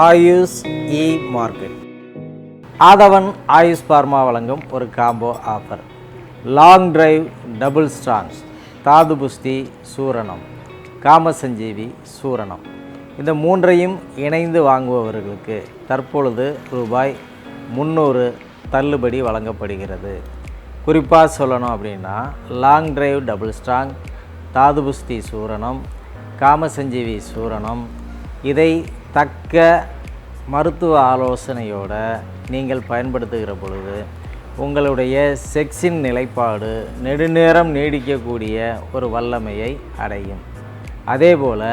Ayush e market Aadhavan Ayush pharma வழங்கும் ஒரு combo offer long drive double strong தாது புஸ்தி சூரணம். காமசஞ்சீவி சூரணம். இந்த மூன்றையும் இணைந்து வாங்குபவர்களுக்கு தற்பொழுது ரூபாய் முந்நூறு தள்ளுபடி வழங்கப்படுகிறது. குறிப்பாக சொல்லணும் அப்படின்னா லாங் டிரைவ் டபுள் ஸ்ட்ராங் தாதுபுஸ்தி சூரணம் காமசஞ்சீவி சூரணம். இதை தக்க மருத்துவ ஆலோசனையோட நீங்கள் பயன்படுத்துகிற பொழுது உங்களுடைய செக்ஸின் நிலைப்பாடு நெடுநேரம் நீடிக்கக்கூடிய ஒரு வல்லமையை அடையும். அதேபோல்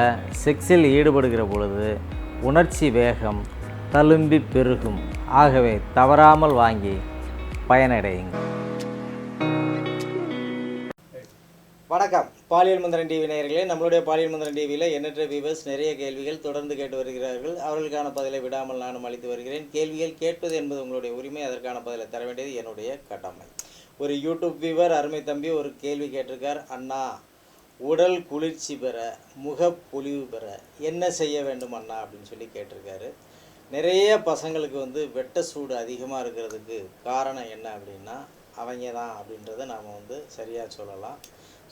செக்ஸில் ஈடுபடுகிற பொழுது உணர்ச்சி வேகம் தழும்பி பெருகும். ஆகவே தவறாமல் வாங்கி பயனடையுங்கள். வணக்கம். பாலியல் மந்திரன் டிவி நேயர்களே நம்மளுடைய பாலியல் மந்திரன் டிவியில் எண்ணற்ற வியூவர்ஸ் நிறைய கேள்விகள் தொடர்ந்து கேட்டு வருகிறார்கள். அவர்களுக்கான பதிலை விடாமல் நானும் அளித்து வருகிறேன். கேள்விகள் கேட்பது என்பது உங்களுடைய உரிமை. அதற்கான பதிலை தர வேண்டியது என்னுடைய கடமை. ஒரு யூடியூப் வியூவர் அருமை தம்பி ஒரு கேள்வி கேட்டிருக்கார். அண்ணா உடல் குளிர்ச்சி பெற முகப்பொலிவு பெற என்ன செய்ய வேண்டும் அண்ணா? அப்படின்னு சொல்லி கேட்டிருக்காரு. நிறைய பசங்களுக்கு வந்து வெட்ட சூடு அதிகமாக இருக்கிறதுக்கு காரணம் என்ன அப்படின்னா அவங்க தான் அப்படின்றத நாம் வந்து சரியாக சொல்லலாம்.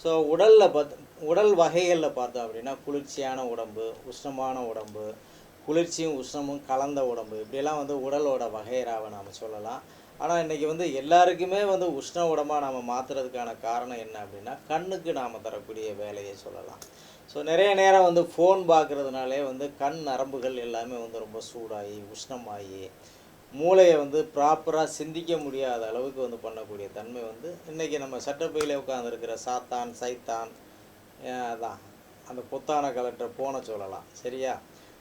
ஸோ உடலில் பார்த்து உடல் வகைகளில் பார்த்தோம் அப்படின்னா குளிர்ச்சியான உடம்பு உஷ்ணமான உடம்பு குளிர்ச்சியும் உஷ்ணமும் கலந்த உடம்பு இப்படியெல்லாம் வந்து உடலோட வகையறாவை நாம் சொல்லலாம். ஆனால் இன்றைக்கி வந்து எல்லாருக்குமே வந்து உஷ்ண உடம்பாக நாம் மாற்றுறதுக்கான காரணம் என்ன அப்படின்னா கண்ணுக்கு நாம் தரக்கூடிய வேலையை சொல்லலாம். ஸோ நிறைய நேரம் வந்து ஃபோன் பார்க்குறதுனாலே வந்து கண் நரம்புகள் எல்லாமே வந்து ரொம்ப சூடாகி உஷ்ணமாகி மூளையை வந்து ப்ராப்பராக சிந்திக்க முடியாத அளவுக்கு வந்து பண்ணக்கூடிய தன்மை வந்து இன்றைக்கி நம்ம சட்டப்பையில் உட்காந்துருக்கிற சாத்தான் சைத்தான் அதான். அந்த புத்தான கலெக்டர் ஃபோனை சொல்லலாம். சரியா?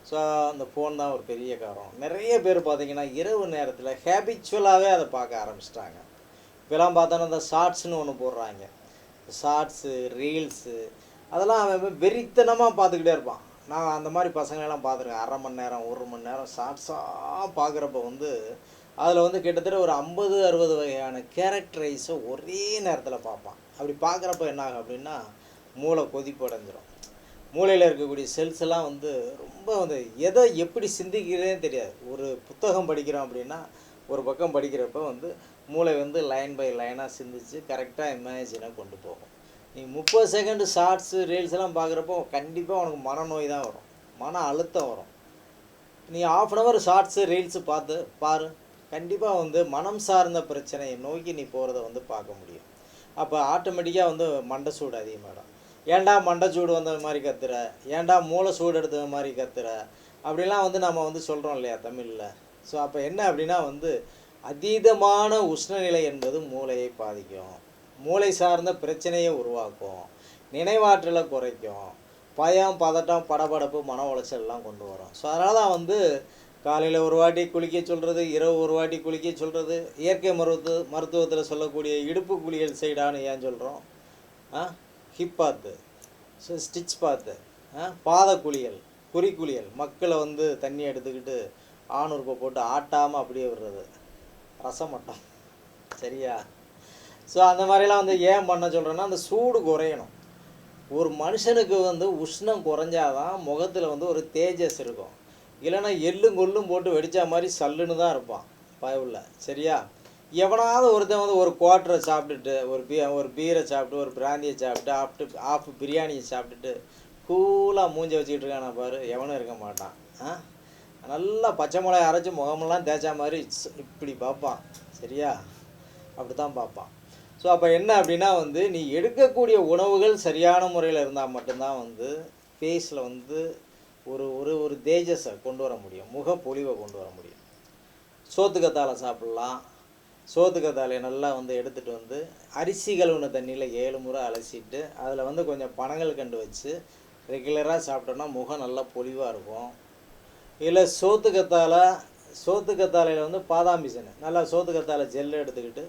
ஸோ அந்த ஃபோன் தான் ஒரு பெரிய காரணம். நிறைய பேர் பார்த்தீங்கன்னா இரவு நேரத்தில் ஹேபிச்சுவலாகவே அதை பார்க்க ஆரம்பிச்சிட்டாங்க. இப்போலாம் பார்த்தோன்னா இந்த ஷார்ட்ஸ்னு ஒன்று போடுறாங்க. ஷார்ட்ஸு ரீல்ஸு அதெல்லாம் அவன் வெறித்தனமாக பார்த்துக்கிட்டே இருப்பான். நான் அந்த மாதிரி பசங்களெல்லாம் பார்த்துருக்கேன். அரை மணி நேரம் ஒரு மணி நேரம் ஷார்ட்ஸாக பார்க்குறப்ப வந்து அதில் வந்து கிட்டத்தட்ட ஒரு ஐம்பது அறுபது வகையான கேரக்டரைஸை ஒரே நேரத்தில் பார்ப்பான். அப்படி பார்க்குறப்ப என்ன ஆகும் அப்படின்னா மூளை கொதிப்படைஞ்சிரும். மூளையில் இருக்கக்கூடிய செல்ஸ் எல்லாம் வந்து ரொம்ப வந்து எதை எப்படி சிந்திக்கிறதே தெரியாது. ஒரு புத்தகம் படிக்கிறோம் அப்படின்னா ஒரு பக்கம் படிக்கிறப்ப வந்து மூளை வந்து லைன் பை லைனாக சிந்திச்சு கரெக்டாக இமேஜினை கொண்டு போகும். நீ முப்பது செகண்டு ஷார்ட்ஸு ரீல்ஸ் எல்லாம் பார்க்குறப்போ கண்டிப்பாக உனக்கு மனநோய் தான் வரும். மன அழுத்தம் வரும். நீ half an hour shorts reels பார்த்து பாரு. கண்டிப்பாக வந்து மனம் சார்ந்த பிரச்சனையை நோக்கி நீ போகிறத வந்து பார்க்க முடியும். அப்போ ஆட்டோமேட்டிக்காக வந்து மண்டை சூடு அதிகமாகிடும் ஏன்டா மண்டை சூடு வந்த மாதிரி கத்துற? ஏன்டா மூளை சூடு எடுத்த மாதிரி கத்துற? அப்படிலாம் வந்து நம்ம வந்து சொல்கிறோம் இல்லையா தமிழில். ஸோ அப்போ என்ன அப்படின்னா வந்து அதீதமான உஷ்ணநிலை என்பது மூளையை பாதிக்கும். மூளை சார்ந்த பிரச்சனையை உருவாக்கும் நினைவாற்றலை குறைக்கும் பயம் பதட்டம் படபடப்பு மன உளைச்சல்லாம் கொண்டு வரும். ஸோ அதனால தான் வந்து காலையில் ஒரு வாட்டி குளிக்க சொல்கிறது இரவு ஒரு வாட்டி குளிக்க சொல்கிறது இயற்கை மருத்துவ மருத்துவத்தில் சொல்லக்கூடிய இடுப்பு குளியல் சைடான்னு ஏன் சொல்கிறோம் ஆ? Hip bath so stitch bath ஆ? பாத குளியல் குறி குளியல். மக்களை வந்து தண்ணி எடுத்துக்கிட்டு ஆணுறுப்பை போட்டு ஆட்டாமல் அப்படியே விடுறது. ரசமட்டம். சரியா? ஸோ அந்த மாதிரிலாம் வந்து ஏன் பண்ண சொல்கிறேன்னா அந்த சூடு குறையணும். ஒரு மனுஷனுக்கு வந்து உஷ்ணம் குறைஞ்சாதான் முகத்தில் வந்து ஒரு தேஜஸ் இருக்கும். இல்லைன்னா எள்ளும் கொள்ளும் போட்டு வெடித்தா மாதிரி சல்லுன்னு தான் இருப்பான் பயவுள்ள சரியா? எவனாவது ஒருத்தன் வந்து ஒரு குவார்ட்டரை சாப்பிட்டுட்டு ஒரு பீ ஒரு பீரை சாப்பிட்டு ஒரு பிராந்தியை சாப்பிட்டு ஆஃப்ட்டு ஆஃப் பிரியாணியை சாப்பிட்டுட்டு கூலாக மூஞ்ச வச்சுக்கிட்டு இருக்கான பாரு எவனும் இருக்க மாட்டான். ஆ? நல்லா பச்சை மிளகாய் அரைச்சி முகமெல்லாம் தேய்ச்சா மாதிரி இப்படி பார்ப்பான். சரியா? அப்படி தான் பார்ப்பான். ஸோ அப்போ என்ன அப்படின்னா வந்து நீ எடுக்கக்கூடிய உணவுகள் சரியான முறையில் இருந்தால் மட்டும்தான் வந்து ஃபேஸில் வந்து ஒரு ஒரு ஒரு தேஜஸை கொண்டு வர முடியும். முகப்பொழிவை கொண்டு வர முடியும். சோத்துக்கத்தாழை சாப்பிட்லாம். சோத்துக்கத்தாழையை நல்லா வந்து எடுத்துகிட்டு வந்து அரிசி கழுவுன தண்ணியில் ஏழு முறை அலசிட்டு அதில் வந்து கொஞ்சம் பனங்கள் கண்டு வச்சு ரெகுலராக சாப்பிட்டோன்னா முகம் நல்லா பொலிவாக இருக்கும். இல்லை சோத்துக்கத்தாழை சோத்துக்கத்தாழையில் வந்து பாதாம்பிசனை நல்லா சோத்துக்கத்தாழை ஜெல்லு எடுத்துக்கிட்டு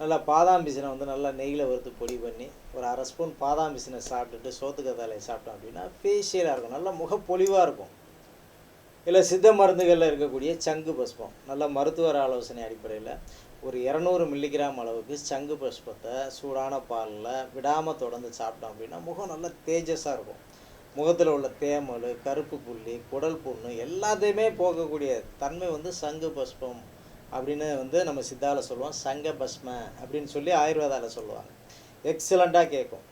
நல்லா பாதாம் பிசினை வந்து நல்லா நெய்யில் வறுத்து பொடி பண்ணி ஒரு அரை ஸ்பூன் பாதாம் பிசினை சாப்பிட்டுட்டு சோத்துக்கத்தாழையை சாப்பிட்டோம் அப்படின்னா ஃபேஷியலாக இருக்கும். நல்லா முகப்பொலிவாக இருக்கும். இல்லை சித்த மருந்துகளில் இருக்கக்கூடிய சங்கு பஸ்பம். நல்ல மருத்துவர் ஆலோசனை அடிப்படையில் ஒரு இரநூறு மில்லிகிராம் அளவுக்கு சங்கு பஸ்பத்தை சூடான பாலில் விடாமல் தொடர்ந்து சாப்பிட்டோம் அப்படின்னா முகம் நல்லா தேஜஸாக இருக்கும். முகத்தில் உள்ள தேமல் கருப்பு புள்ளி குடல் புண்ணு எல்லாத்தையுமே போக்கக்கூடிய தன்மை வந்து சங்கு பஸ்பம் அப்படின்னு வந்து நம்ம சித்தாவில் சொல்லுவோம். சங்க பஸ்ம அப்படின்னு சொல்லி ஆயுர்வேதாவில் சொல்லுவாங்க. எக்ஸலண்ட்டாக கேட்கும்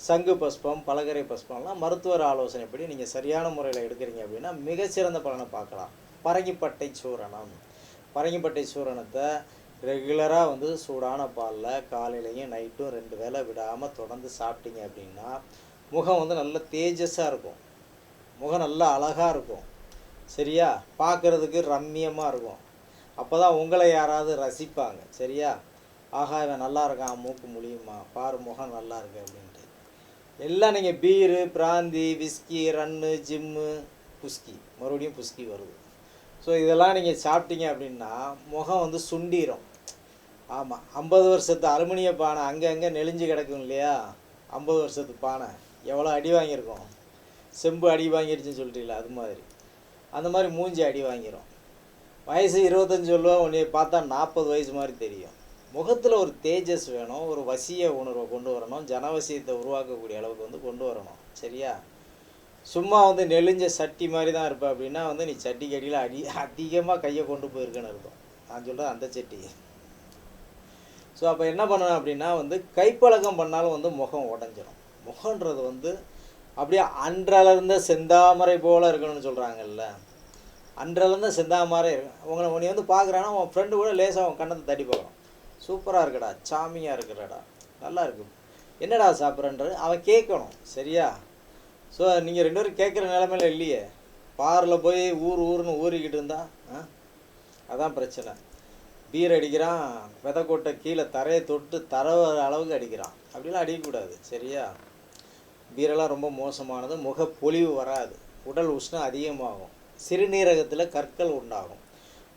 சங்கு பஸ்பம் பலகரை பஸ்பம்லாம் மருத்துவர் ஆலோசனைப்படி நீங்கள் சரியான முறையில் எடுக்கிறீங்க அப்படின்னா மிகச்சிறந்த பலனை பார்க்கலாம். பரங்கிப்பட்டை சூரணம். பரங்கிப்பட்டை சூரணத்தை ரெகுலராக வந்து சூடான பாலில் காலையிலையும் நைட்டும் ரெண்டு வேளை விடாமல் தொடர்ந்து சாப்பிட்டீங்க அப்படின்னா முகம் வந்து நல்ல தேஜஸாக இருக்கும். முகம் நல்லா அழகாக இருக்கும். சரியா? பார்க்குறதுக்கு ரம்மியமாக இருக்கும். அப்போ தான் உங்களை யாராவது ரசிப்பாங்க. சரியா? ஆஹா இவன் நல்லா இருக்கான் மூக்கு முடியுமா பாரு முகம் நல்லா இருக்கு அப்படின்ட்டு. எல்லாம் நீங்கள் பீரு பிராந்தி விஸ்கி ரன்னு ஜிம்மு புஸ்கி மறுபடியும் புஸ்கி வருது. ஸோ இதெல்லாம் நீங்கள் சாப்பிட்டீங்க அப்படின்னா முகம் வந்து சுண்டிரும். ஆமாம் ஐம்பது வருஷத்து அலுமினிய பானை அங்கங்கே நெளிஞ்சு கிடக்கும் இல்லையா? ஐம்பது வருஷத்து பானை. எவ்வளோ அடி வாங்கியிருக்கோம்? செம்பு அடி வாங்கிருச்சுன்னு சொல்லிட்டீங்களா அது மாதிரி. அந்த மாதிரி மூஞ்சி அடி வாங்கிரும். வயசு இருபத்தஞ்சி சொல்லுவேன் உன்னை பார்த்தா நாற்பது வயசு மாதிரி தெரியும். முகத்தில் ஒரு தேஜஸ் வேணும் ஒரு வசிய உணர்வை கொண்டு வரணும் ஜனவசியத்தை உருவாக்கக்கூடிய அளவுக்கு வந்து கொண்டு வரணும். சரியா? சும்மா வந்து நெளிஞ்ச சட்டி மாதிரி தான் இருப்ப அப்படின்னா வந்து நீ சட்டி கடியில் அடி அதிகமாக கையை கொண்டு போயிருக்கேன்னு அர்த்தம். நான் சொல்கிறது அந்த சட்டி. ஸோ அப்போ என்ன பண்ணணும் அப்படின்னா வந்து கைப்பழக்கம் பண்ணாலும் வந்து முகம் உடஞ்சிடும் முகன்றது வந்து அப்படியே அன்றளர்ந்த செந்தாமரை போல் இருக்கணும்னு சொல்கிறாங்கல்ல அன்றளர்ந்த செந்தாமரை இருக்கும் உங்களை உன்னை வந்து பார்க்குறான்னா உன் ஃப்ரெண்டு கூட லேசாக அவன் கண்ணத்தை தட்டி பார்க்குறான் சூப்பராக இருக்குடா சாமியாக இருக்கிறடா. நல்லா இருக்கு. என்னடா சாப்பிட்றன்றது அவன் கேட்கணும் சரியா? ஸோ நீங்கள் ரெண்டு பேரும் கேட்குற நிலமையில இல்லையே. பாரில் போய் ஊர் ஊர்னு ஊறிக்கிட்டு இருந்தா ஆ? அதான் பிரச்சனை. பீர் அடிக்கிறான் விதைக்கொட்டை கீழே தரையை தொட்டு தர அளவுக்கு அடிக்கிறான். அப்படிலாம் அடிக்கக்கூடாது சரியா? பீரெல்லாம் ரொம்ப மோசமானது முகப்பொலிவு வராது. உடல் உஷ்ணம் அதிகமாகும். சிறுநீரகத்தில் கற்கள் உண்டாகும்.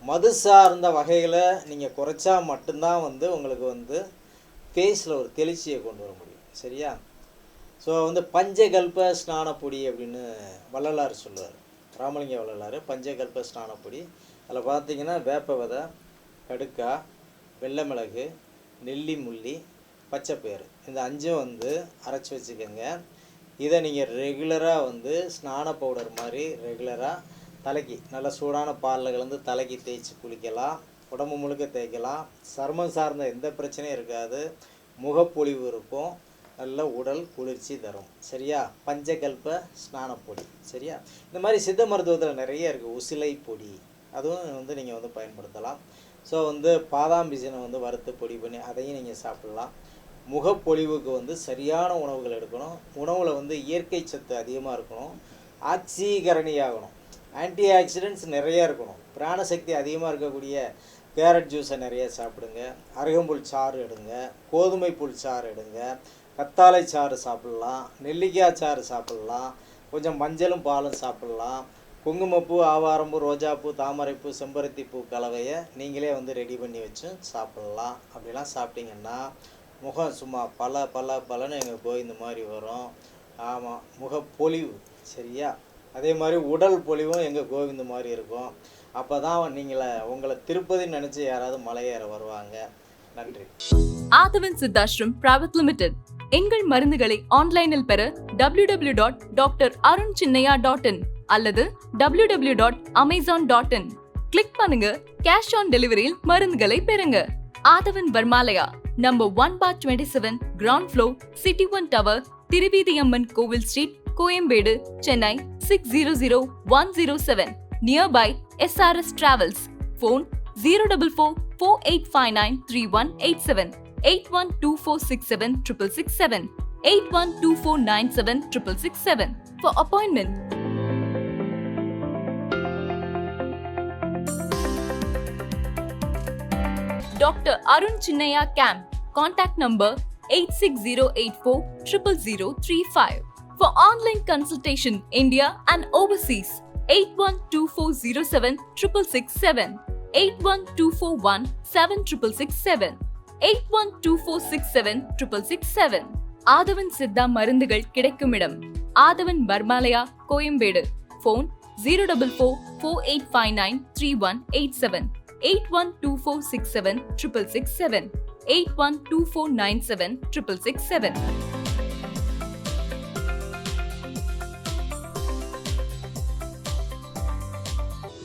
மது சார்ந்த வகைகளை நீங்கள் குறைச்சா மட்டும்தான் வந்து உங்களுக்கு வந்து ஃபேஸில் ஒரு தெளிச்சியை கொண்டு வர முடியும். சரியா? ஸோ வந்து பஞ்சகல்ப ஸ்நானப்பொடி அப்படின்னு வள்ளலார் சொல்லுவார். ராமலிங்க வள்ளலார் பஞ்சகல்ப ஸ்நானப்பொடி. அதில் பார்த்தீங்கன்னா வேப்ப விதை கடுக்கா வெள்ளை மிளகு நெல்லி முள்ளி பச்சைப்பயிறு இந்த அஞ்சும் வந்து அரைச்சி வச்சுக்கோங்க. இதை நீங்கள் ரெகுலராக வந்து ஸ்நான பவுடர் மாதிரி ரெகுலராக தலைக்கு நல்ல சூடான பாலில் கலந்து தலைக்கு தேய்ச்சி குளிக்கலாம். உடம்பு முழுக்க தேய்க்கலாம். சர்மம் சார்ந்த எந்த பிரச்சனையும் இருக்காது. முகப்பொலிவு இருக்கும். நல்ல உடல் குளிர்ச்சி தரும். சரியா? பஞ்சகல்ப ஸ்நானப்பொடி. சரியா? இந்த மாதிரி சித்த மருத்துவத்தில் நிறைய இருக்குது உசிலை பொடி அதுவும் வந்து நீங்கள் வந்து பயன்படுத்தலாம். ஸோ வந்து பாதாம் பிசினை வந்து வறுத்து பொடி பண்ணி அதையும் நீங்கள் சாப்பிட்லாம். முகப்பொலிவுக்கு வந்து சரியான உணவுகள் எடுக்கணும். உணவில் வந்து இயற்கை சத்து அதிகமாக இருக்கணும். ஆக்சீகரணியாகணும். ஆன்டி ஆக்சிடென்ட்ஸ் நிறையா இருக்கணும். பிராணசக்தி அதிகமாக இருக்கக்கூடிய கேரட் ஜூஸை நிறைய சாப்பிடுங்க. அருகம்புல் சாறு எடுங்க. கோதுமை புல் சாறு எடுங்க. கத்தாழை சாறு சாப்பிட்லாம். நெல்லிக்காய் சாறு சாப்பிட்லாம். கொஞ்சம் மஞ்சளும் பாலும் சாப்பிட்லாம். குங்குமப்பூ ஆவாரம்பூ ரோஜாப்பூ தாமரைப்பூ செம்பருத்தி பூ கலவையை நீங்களே வந்து ரெடி பண்ணி வச்சு சாப்பிட்லாம். அப்படிலாம் சாப்பிட்டிங்கன்னா முகம் சும்மா பல பல பலன்னு எங்கள் கோவிந்த மாதிரி வரும். ஆமாம் முகப்பொலிவு சரியா? அதே மாதிரி உடல் பொலிவும் எங்கள் கோவிந்த மாதிரி இருக்கும். அப்போ தான் நீங்கள உங்களை திருப்பதி நினச்சி யாராவது மலையேற வருவாங்க. நன்றி. Aadhavan Siddhashram private limited. எங்கள் மருந்துகளை ஆன்லைனில் பெற W W dot doctor Arun Chinnaiya dot in அல்லது W W dot Amazon dot in click பண்ணுங்க கேஷ் ஆன் டெலிவரியில் மருந்துகளை பெறுங்க. Aadhavan Varmalaya number one four twenty seven ground floor city one tower Thiruveedhiyamman கோவில் street Coimbedu, Chennai 600107, nearby SRS Travels. Phone 044 4859 for appointment. Dr. Arun Chinnaya Camp. Contact number 86084 00035 For online consultation, India and overseas, 812407 667, 81241 7667, 812467 667. ஆதவன் சித்தா மருந்துகள் கிடைக்கும் இடம் Aadhavan Pharmalaya Koyambedu phone zero double four four eight five nine three one eight seven eight one two four six seven triple six seven eight one two four nine seven triple six seven